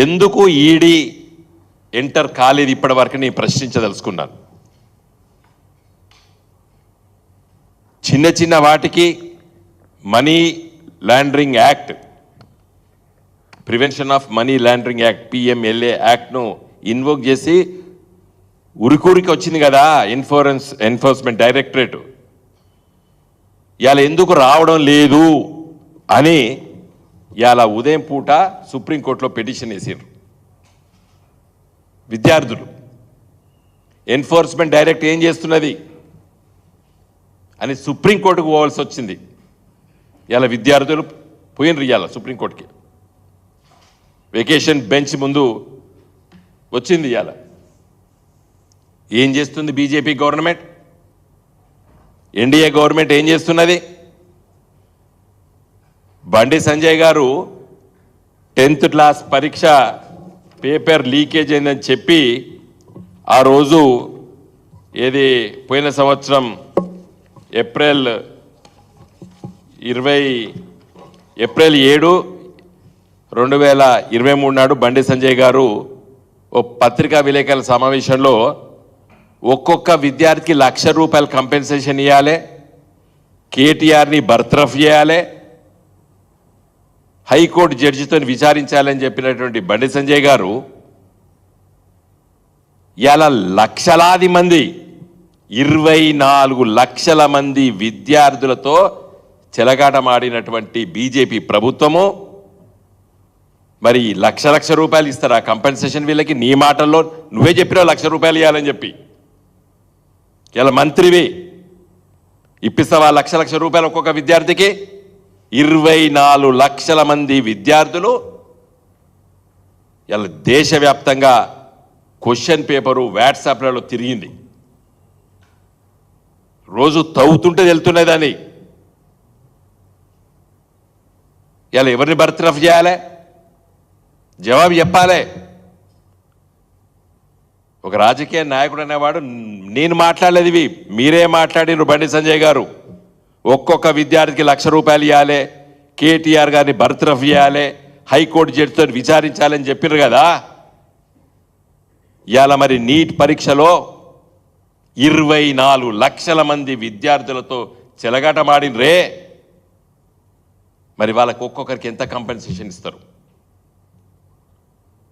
ఎందుకు ED enter కాలేదు ఇప్పటి వరకు నేను ప్రశ్నించదలుచుకున్నాను. చిన్న చిన్న వాటికి money laundering act prevention of money laundering act PMLA యాక్ట్ను invoke చేసి ఉరికూరికి వచ్చింది కదా ఎన్ఫోరెన్స్ ఎన్ఫోర్స్మెంట్ డైరెక్టరేట్. ఇవాళ ఎందుకు రావడం లేదు అని ఇవాళ ఉదయం పూట సుప్రీంకోర్టులో పిటిషన్ వేసారు విద్యార్థులు. ఎన్ఫోర్స్మెంట్ డైరెక్ట్ ఏం చేస్తున్నది? అని సుప్రీంకోర్టుకు పోవాల్సి వచ్చింది. ఇలా విద్యార్థులు పోయినరు ఇవాళ సుప్రీంకోర్టుకి. వెకేషన్ బెంచ్ ముందు వచ్చింది ఇవాళ ఏం చేస్తుంది బీజేపీ గవర్నమెంట్? ఎన్డీఏ గవర్నమెంట్ ఏం చేస్తున్నది? బండి సంజయ్ గారు టెన్త్ క్లాస్ పరీక్ష పేపర్ లీకేజ్ అయిందని చెప్పి ఆ రోజు ఏది పోయిన సంవత్సరం ఏప్రిల్ ఇరవై ఏప్రిల్ ఏడు రెండు వేల ఇరవై మూడు నాడు బండి సంజయ్ గారు ఓ పత్రికా విలేకరుల సమావేశంలో ఒక్కొక్క విద్యార్థికి లక్ష రూపాయల కంపెన్సేషన్ ఇవ్వాలి కేటీఆర్ని బర్త్రఫ్ చేయాలి హైకోర్టు జడ్జితో విచారించాలని చెప్పినటువంటి బండి సంజయ్ గారు ఇలా లక్షలాది మంది ఇరవై నాలుగు లక్షల మంది విద్యార్థులతో చెలగాటమాడినటువంటి బీజేపీ ప్రభుత్వము మరి లక్ష లక్ష రూపాయలు ఇస్తారా? కంపెన్సేషన్ వీళ్ళకి నీ మాటల్లో నువ్వే చెప్పినావు లక్ష రూపాయలు ఇవ్వాలని చెప్పి. ఇలా మంత్రివి ఇప్పిస్తావా లక్ష లక్ష రూపాయలు ఒక్కొక్క విద్యార్థికి? ఇరవై నాలుగు లక్షల మంది విద్యార్థులు ఇలా దేశవ్యాప్తంగా క్వశ్చన్ పేపరు వాట్సాప్లలో తిరిగింది. రోజు తవ్వుతుంటే వెళ్తున్నదని ఇలా ఎవరిని బర్త్రఫ్ చేయాలి? జవాబు చెప్పాలి. ఒక రాజకీయ నాయకుడు అనేవాడు నేను మాట్లాడలేదు ఇవి మీరే మాట్లాడినారు బండి సంజయ్ గారు. ఒక్కొక్క విద్యార్థికి లక్ష రూపాయలు ఇవ్వాలి కేటీఆర్ గారిని బర్తరఫ్ చేయాలి హైకోర్టు జడ్జితో విచారించాలని చెప్పారు కదా. ఇవాళ మరి నీట్ పరీక్షలో ఇరవై నాలుగు లక్షల మంది విద్యార్థులతో చెలగాటమాడినరే. మరి వాళ్ళకి ఒక్కొక్కరికి ఎంత కంపెన్సేషన్ ఇస్తారు?